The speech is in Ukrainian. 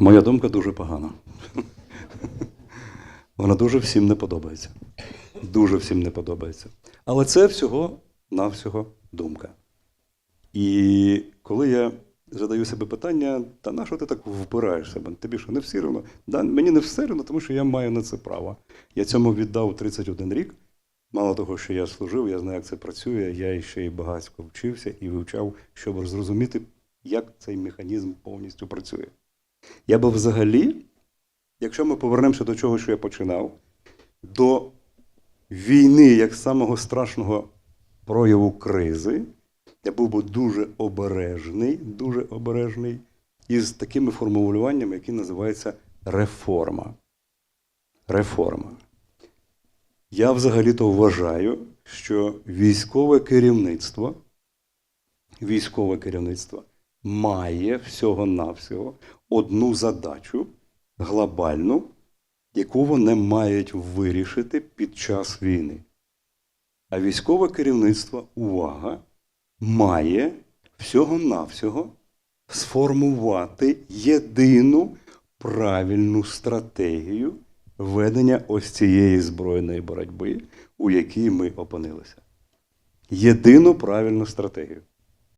Моя думка дуже погана. Вона дуже всім не подобається. Дуже всім не подобається. Але це всього-навсього думка. І коли я задаю себе питання, та на що ти так впираєш себе? Тобі що не все рівно? Да, мені не все рівно, тому що я маю на це право. Я цьому віддав 31 рік. Мало того, що я служив, я знаю, як це працює. Я ще й багатько вчився і вивчав, щоб зрозуміти, як цей механізм повністю працює. Я би взагалі, якщо ми повернемося до чого, що я починав, до війни як самого страшного прояву кризи, я був би дуже обережний, дуже обережний із такими формулюваннями, які називаються реформа. Реформа. Я взагалі-то вважаю, що військове керівництво, військове керівництво має всього-навсього одну задачу глобальну, яку вони мають вирішити під час війни. А військове керівництво, увага, має всього-навсього сформувати єдину правильну стратегію ведення ось цієї збройної боротьби, у якій ми опинилися. Єдину правильну стратегію.